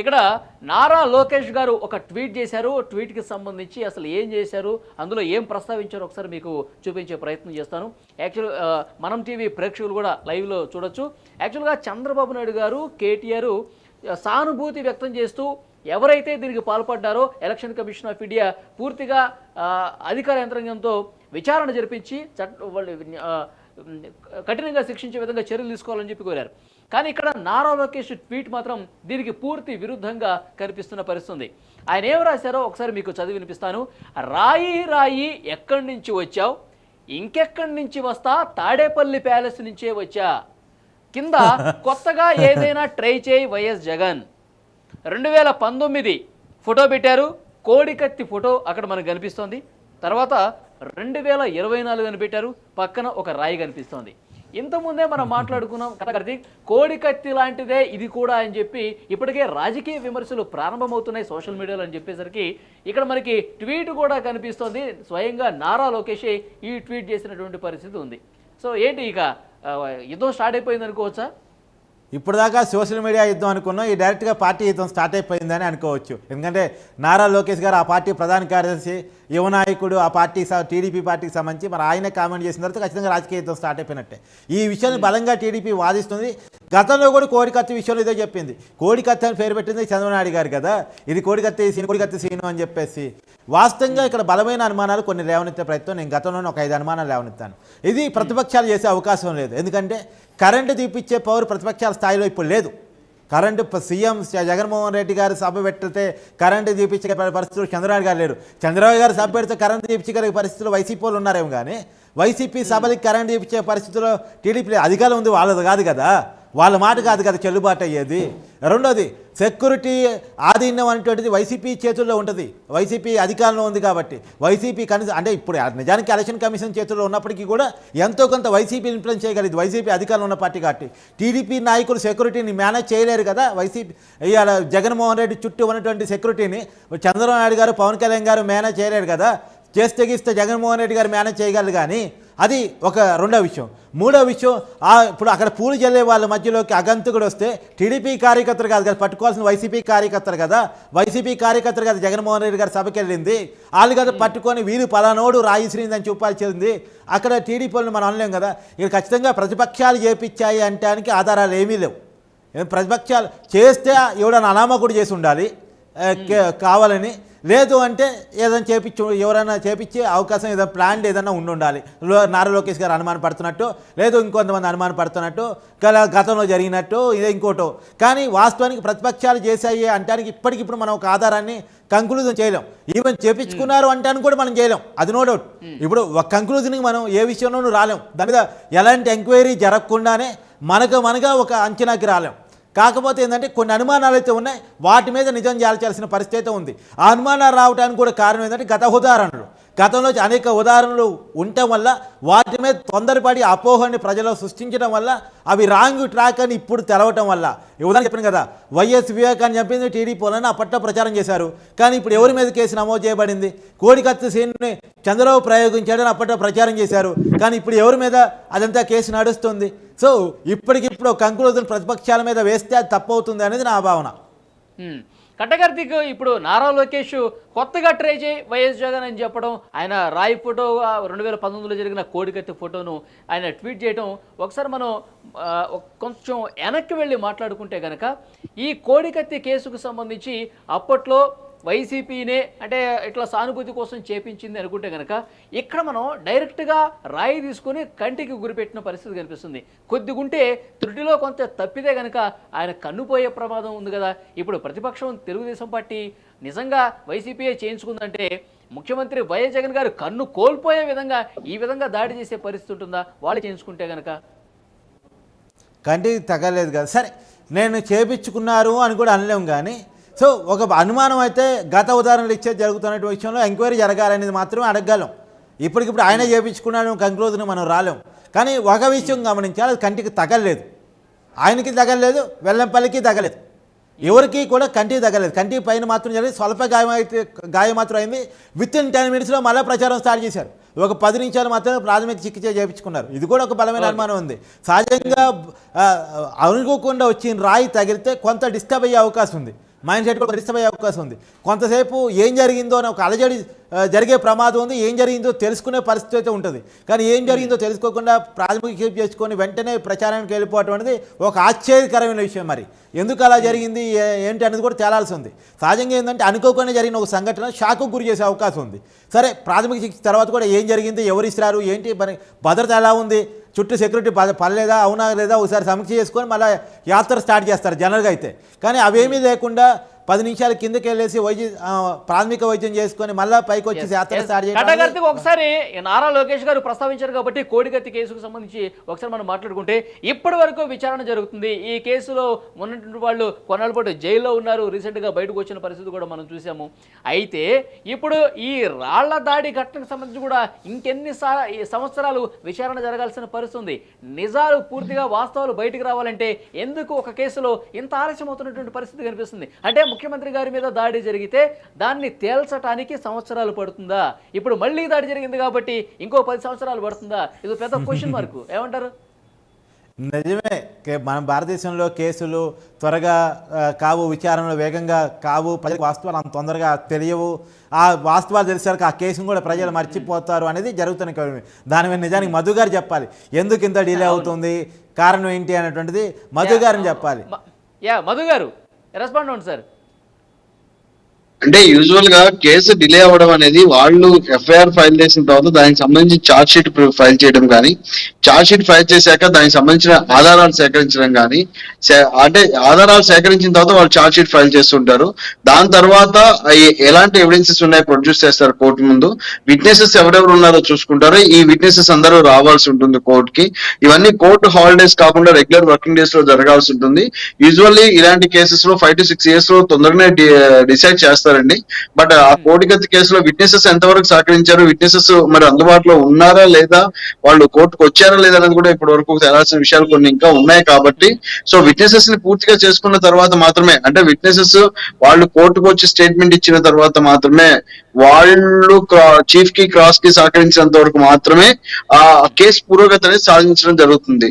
ఇక్కడ నారా లోకేష్ గారు ఒక ట్వీట్ చేశారు. ట్వీట్కి సంబంధించి అసలు ఏం చేశారు? అందులో ఏం ప్రస్తావించారో? ఒకసారి మీకు చూపించే ప్రయత్నం చేస్తాను. యాక్చువల్ మనం టీవీ ప్రేక్షకులు కూడా లైవ్లో చూడొచ్చు. యాక్చువల్గా చంద్రబాబు నాయుడు గారు కేటీఆర్ సానుభూతి వ్యక్తం చేస్తూ ఎవరైతే దీనికి పాల్పడ్డారో ఎలక్షన్ కమిషన్ ఆఫ్ ఇండియా పూర్తిగా అధికార యంత్రాంగంతో విచారణ జరిపించి చట్ట కఠినంగా శిక్షించే విధంగా చర్యలు తీసుకోవాలని చెప్పి కోరారు. కానీ ఇక్కడ నారా లోకేష్ ట్వీట్ మాత్రం దీనికి పూర్తి విరుద్ధంగా కనిపిస్తున్న పరిస్థితి ఉంది. ఆయన ఏం రాశారో ఒకసారి మీకు చదివి వినిపిస్తాను. రాయి రాయి ఎక్కడి నుంచి వచ్చావు? ఇంకెక్కడి నుంచి వస్తా? తాడేపల్లి ప్యాలెస్ నుంచే వచ్చా? కింద కొత్తగా ఏదైనా ట్రై చేయి వైఎస్ జగన్. రెండు వేల పంతొమ్మిది ఫోటో పెట్టారు. కోడికత్తి ఫోటో అక్కడ మనకు కనిపిస్తోంది. తర్వాత రెండు వేల ఇరవై నాలుగు అని పెట్టారు. పక్కన ఒక రాయి కనిపిస్తోంది. ఇంతకుముందే మనం మాట్లాడుకున్నాం. కదా కార్తీక్ కోడికత్తి లాంటిదే ఇది కూడా అని చెప్పి ఇప్పటికే రాజకీయ విమర్శలు ప్రారంభమవుతున్నాయి సోషల్ మీడియాలో అని చెప్పేసరికి ఇక్కడ మనకి ట్వీట్ కూడా కనిపిస్తోంది. స్వయంగా నారా లోకేషే ఈ ట్వీట్ చేసినటువంటి పరిస్థితి ఉంది. సో ఏంటి ఇక ఆ, యుద్ధం స్టార్ట్ అయిపోయింది అనుకోవచ్చా ఇప్పటిదాకా సోషల్ మీడియా యుద్ధం అనుకున్నాం ఈ డైరెక్ట్గా పార్టీ యుద్ధం స్టార్ట్ అయిపోయిందని అనుకోవచ్చు. ఎందుకంటే నారా లోకేష్ గారు ఆ పార్టీ ప్రధాన కార్యదర్శి యువ నాయకుడు ఆ పార్టీ టీడీపీ పార్టీకి సంబంధించి మరి ఆయన కామెంట్ చేసిన తర్వాత ఖచ్చితంగా రాజకీయ యుద్ధం స్టార్ట్ అయిపోయినట్టే. ఈ విషయాన్ని బలంగా టీడీపీ వాదిస్తుంది. గతంలో కూడా కోడికత్తి విషయంలో ఇదే చెప్పింది. కోడికత్తి అని పేరు పెట్టింది చంద్రబాబు గారు కదా. ఇది కోడికత్తి సీను కోడికత్తి సీను అని చెప్పేసి. వాస్తవంగా ఇక్కడ బలమైన అనుమానాలు కొన్ని లేవనెత్తే ప్రయత్నం. నేను గతంలోనే ఒక ఐదు అనుమానాలు లేవనెత్తాను. ఇది ప్రతిపక్షాలు చేసే అవకాశం లేదు. ఎందుకంటే కరెంటు తీపిచ్చే పవర్ ప్రతిపక్షాల స్థాయిలో ఇప్పుడు లేదు. కరెంటు సీఎం జగన్మోహన్ రెడ్డి గారు సభ పెట్టితే కరెంటు తీపించే పరిస్థితులు చంద్రబాబు గారు లేరు. చంద్రబాబు గారు సభ పెడితే కరెంటు తీపించగల పరిస్థితులు వైసీపీలు ఉన్నారేమో కానీ వైసీపీ సభలకి కరెంటు తీపించే పరిస్థితుల్లో టీడీపీ అధికారం ఉంది వాళ్ళది కాదు కదా. వాళ్ళ మాట కాదు కదా చెల్లుబాటు అయ్యేది. రెండోది సెక్యూరిటీ ఆధీనం అనేటువంటిది వైసీపీ చేతుల్లో ఉంటుంది. వైసీపీ అధికారంలో ఉంది కాబట్టి. వైసీపీ కనీసం అంటే ఇప్పుడు నిజానికి ఎలక్షన్ కమిషన్ చేతుల్లో ఉన్నప్పటికీ కూడా ఎంతో కొంత వైసీపీ ఇన్ఫ్లుయెన్స్ చేయగలిగింది. వైసీపీ అధికారంలో ఉన్న పార్టీ కాబట్టి. టీడీపీ నాయకులు సెక్యూరిటీని మేనేజ్ చేయలేరు కదా. వైసీపీ ఇవాళ జగన్మోహన్ రెడ్డి చుట్టూ ఉన్నటువంటి సెక్యూరిటీని చంద్రబాబు నాయుడు గారు పవన్ కళ్యాణ్ గారు మేనేజ్ చేయలేరు కదా. చేస్తే గీస్తే జగన్మోహన్ రెడ్డి గారు మేనేజ్ చేయగలరు కానీ అది ఒక రెండో విషయం. మూడో విషయం ఇప్పుడు అక్కడ పూలు చల్లే వాళ్ళ మధ్యలోకి అగంతకుడు వస్తే టీడీపీ కార్యకర్తలు కాదు కదా పట్టుకోవాల్సిన వైసీపీ కార్యకర్తలు కదా వైసీపీ కార్యకర్తలు కదా జగన్మోహన్ రెడ్డి గారు సభకి వెళ్ళింది. వాళ్ళు కదా పట్టుకొని వీరు పలానోడు రాయి అని చూపాల్సింది. అక్కడ టీడీపీ వాళ్ళని మనం అనలేం కదా. ఇక్కడ ఖచ్చితంగా ప్రతిపక్షాలు చేపించాయి అంటానికి ఆధారాలు ఏమీ లేవు. ప్రతిపక్షాలు చేస్తే ఎవడన్నా అనామకుడు చేసి ఉండాలి కావాలని. లేదు అంటే ఏదైనా చేపించు ఎవరైనా చేపించే అవకాశం ఏదైనా ప్లాన్ ఏదైనా ఉండి ఉండాలి నారా లోకేష్ గారు అనుమానం పడుతున్నట్టు లేదు ఇంకొంతమంది అనుమానం పడుతున్నట్టు గల గతంలో జరిగినట్టు ఇదే ఇంకోటో. కానీ వాస్తవానికి ప్రతిపక్షాలు చేశాయి అంటానికి ఇప్పటికిప్పుడు మనం ఒక ఆధారాన్ని కంక్లూజన్ చేయలేం. ఈవెన్ చేపించుకున్నారు అంటానికి కూడా మనం చేయలేం. అది నో డౌట్ ఇప్పుడు ఒక కంక్లూజన్కి మనం ఏ విషయంలోనూ రాలేం. దాని మీద ఎలాంటి ఎంక్వైరీ జరగకుండానే మనకు మనగా ఒక అంచనాకి రాలేం. కాకపోతే ఏంటంటే కొన్ని అనుమానాలు అయితే ఉన్నాయి. వాటి మీద నిజం చేయాల్సిన పరిస్థితి అయితే ఉంది. ఆ అనుమానాలు రావడానికి కూడా కారణం ఏంటంటే గత ఉదాహరణలు. గతంలో అనేక ఉదాహరణలు ఉండటం వల్ల వాటి మీద తొందరపడి అపోహని ప్రజలు సృష్టించడం వల్ల అవి రాంగ్ ట్రాక్ అని ఇప్పుడు తెలవటం వల్ల. ఉదాహరణ చెప్పాను కదా వైఎస్ వివేకాన్ని చెప్పింది టీడీపీ వాళ్ళని అప్పట్లో ప్రచారం చేశారు. కానీ ఇప్పుడు ఎవరి మీద కేసు నమోదు చేయబడింది? కోడికత్తి సీన్ని చంద్రబాబు ప్రయోగించాడని అప్పట్లో ప్రచారం చేశారు. కానీ ఇప్పుడు ఎవరి మీద అదంతా కేసు నడుస్తుంది? సో ఇప్పటికిప్పుడు కంక్లూజన్ ప్రతిపక్షాల మీద వేస్తే అది తప్పవుతుంది అనేది నా భావన ఉమ్. ఇప్పుడు నారా లోకేష్ కొత్తగా ట్రై చేయి వైఎస్ జగన్ అని చెప్పడం ఆయన రాయి ఫోటో రెండు వేల పంతొమ్మిదిలో జరిగిన కోడికత్తి ఫోటోను ఆయన ట్వీట్ చేయడం ఒకసారి మనం కొంచెం వెనక్కి వెళ్ళి మాట్లాడుకుంటే కనుక ఈ కోడికత్తి కేసుకు సంబంధించి అప్పట్లో వైసీపీనే అంటే ఇట్లా సానుభూతి కోసం చేపించింది అనుకుంటే కనుక ఇక్కడ మనం డైరెక్ట్గా రాయి తీసుకొని కంటికి గురిపెట్టిన పరిస్థితి కనిపిస్తుంది. కొద్దిగుంటే త్రుటిలో కొంత తప్పితే కనుక ఆయన కన్నుపోయే ప్రమాదం ఉంది కదా. ఇప్పుడు ప్రతిపక్షం తెలుగుదేశం పార్టీ నిజంగా వైసీపీయే చేయించుకుందంటే ముఖ్యమంత్రి వైఎస్ జగన్ గారు కన్ను కోల్పోయే విధంగా ఈ విధంగా దాడి చేసే పరిస్థితి ఉంటుందా? వాళ్ళు చేయించుకుంటే కనుక కంటికి తగ్గలేదు కదా. సరే నేను చేపించుకున్నారు అని కూడా అనలేము కానీ సో ఒక అనుమానం అయితే గత ఉదాహరణలు ఇచ్చే జరుగుతున్న విషయంలో ఎంక్వైరీ జరగాలనేది మాత్రమే అడగగలం. ఇప్పటికిప్పుడు ఆయన చేపించుకున్నాడు కంక్లూజన్ మనం రాలేం. కానీ ఒక విషయం గమనించాలి అది కంటికి తగలలేదు. ఆయనకి తగలలేదు వెల్లంపల్లికి తగలేదు. ఎవరికి కూడా కంటికి తగలేదు కంటికి పైన మాత్రం జరిగింది స్వల్ప గాయం అయితే గాయం మాత్రం అయింది. విత్ ఇన్ టెన్ మినిట్స్లో మళ్ళీ ప్రచారం స్టార్ట్ చేశారు. ఒక పది నిమిషాలు మాత్రమే ప్రాథమిక చికిత్స చేయించుకున్నారు. ఇది కూడా ఒక బలమైన అనుమానం ఉంది. సహజంగా అనుకోకుండా వచ్చిన రాయి తగిలితే కొంత డిస్టర్బ్ అయ్యే అవకాశం ఉంది. మైండ్ సెట్ కూడా డిస్టర్బ్ అయ్యే అవకాశం ఉంది. కొంతసేపు ఏం జరిగిందో అని ఒక అలజడి జరిగే ప్రమాదం ఉంది. ఏం జరిగిందో తెలుసుకునే పరిస్థితి అయితే ఉంటుంది. కానీ ఏం జరిగిందో తెలుసుకోకుండా ప్రాథమిక చేసుకొని వెంటనే ప్రచారానికి వెళ్ళిపోవటం అనేది ఒక ఆశ్చర్యకరమైన విషయం మరి. ఎందుకు అలా జరిగింది? ఏంటి అనేది కూడా తేలాల్సి ఉంది. సహజంగా ఏంటంటే అనుకోకుండా జరిగిన ఒక సంఘటన షాకు గురి చేసే అవకాశం ఉంది. సరే ప్రాథమిక శిక్ష తర్వాత కూడా ఏం జరిగింది? ఎవరు ఇస్తారు ఏంటి? మరి భద్రత ఎలా ఉంది? చుట్టూ సెక్యూరిటీ పర్లేదా అవునా లేదా ఒకసారి సమీక్ష చేసుకొని మళ్ళీ యాత్ర స్టార్ట్ చేస్తారు జనరల్గా అయితే. కానీ అవేమీ లేకుండా పది నిమిషాల కిందకి వెళ్ళేసి వైద్య ప్రాథమిక వైద్యం చేసుకొని మళ్ళీ పైకి వచ్చి స్టార్ట్ ఒకసారి నారా లోకేష్ గారు ప్రస్తావించారు కాబట్టి కోడికత్తి కేసుకు సంబంధించి ఒకసారి మనం మాట్లాడుకుంటే ఇప్పటి వరకు విచారణ జరుగుతుంది. ఈ కేసులో ఉన్నటువంటి వాళ్ళు కొన్నాళ్ళ పాటు జైల్లో ఉన్నారు. రీసెంట్గా బయటకు వచ్చిన పరిస్థితి కూడా మనం చూసాము. అయితే ఇప్పుడు ఈ రాళ్ళ దాడి ఘటనకు సంబంధించి కూడా ఇంకెన్ని సంవత్సరాలు విచారణ జరగాల్సిన పరిస్థితి ఉంది. నిజాలు పూర్తిగా వాస్తవాలు బయటకు రావాలంటే ఎందుకు ఒక కేసులో ఇంత ఆలస్యం అవుతున్నటువంటి పరిస్థితి కనిపిస్తుంది? అంటే ముఖ్యమంత్రి గారి మీద దాడి జరిగితే దాన్ని తేల్చడానికి సంవత్సరాలు పడుతుందా? ఇప్పుడు మళ్ళీ దాడి జరిగింది కాబట్టి ఇంకో పది సంవత్సరాలు పడుతుందా? ఇది పెద్ద క్వశ్చన్ మార్క్ ఏమంటారు? నిజమే. మన భారతదేశంలో కేసులు త్వరగా కావు విచారణలు వేగంగా కావు ప్రజలకు వాస్తవాలు అంత తొందరగా తెలియవు. ఆ వాస్తవాలు తెలిసాక ఆ కేసును కూడా ప్రజలు మర్చిపోతారు అనేది జరుగుతున్న. దాని మీద నిజానికి మధు గారు చెప్పాలి. ఎందుకు ఇంత డిలే అవుతుంది? కారణం ఏంటి అనేటువంటిది మధు గారిని చెప్పాలి. యా మధు గారు రెస్పాండ్ అవ్వండి సార్. అంటే యూజువల్గా కేసు డిలే అవ్వడం అనేది వాళ్ళు ఎఫ్ఐఆర్ ఫైల్ చేసిన తర్వాత దానికి సంబంధించి చార్జ్ షీట్ ఫైల్ చేయడం కానీ చార్జ్ షీట్ ఫైల్ చేశాక దానికి సంబంధించిన ఆధారాలు సేకరించడం కానీ అంటే ఆధారాలు సేకరించిన తర్వాత వాళ్ళు చార్జ్ షీట్ ఫైల్ చేస్తుంటారు. దాని తర్వాత ఎలాంటి ఎవిడెన్సెస్ ఉన్నాయి ప్రొడ్యూస్ చేస్తారు కోర్టు ముందు. విట్నెసెస్ ఎవరెవరు ఉన్నారో చూసుకుంటారు. ఈ విట్నెసెస్ అందరూ రావాల్సి ఉంటుంది కోర్ట్కి. ఇవన్నీ కోర్టు హాలిడేస్ కాకుండా రెగ్యులర్ వర్కింగ్ డేస్లో జరగాల్సి ఉంటుంది. యూజువల్లీ ఇలాంటి కేసెస్లో ఫైవ్ టు సిక్స్ ఇయర్స్లో తొందరగానే డిసైడ్ చేస్తారు చేస్తారండి బట్ ఆ కోడికత్తి కేసులో విట్నెసెస్ ఎంతవరకు సహకరించారు? విట్నెసెస్ మరి అందుబాటులో ఉన్నారా లేదా? వాళ్ళు కోర్టుకు వచ్చారా లేదా అనేది కూడా ఇప్పటి వరకు తేలాల్సిన విషయాలు కొన్ని ఇంకా ఉన్నాయి కాబట్టి. సో విట్నెసెస్ని పూర్తిగా చేసుకున్న తర్వాత మాత్రమే అంటే విట్నెసెస్ వాళ్ళు కోర్టుకు వచ్చి స్టేట్మెంట్ ఇచ్చిన తర్వాత మాత్రమే వాళ్ళు చీఫ్కి క్రాస్కి సహకరించినంత వరకు మాత్రమే ఆ కేసు పురోగతి అనేది సాధించడం జరుగుతుంది.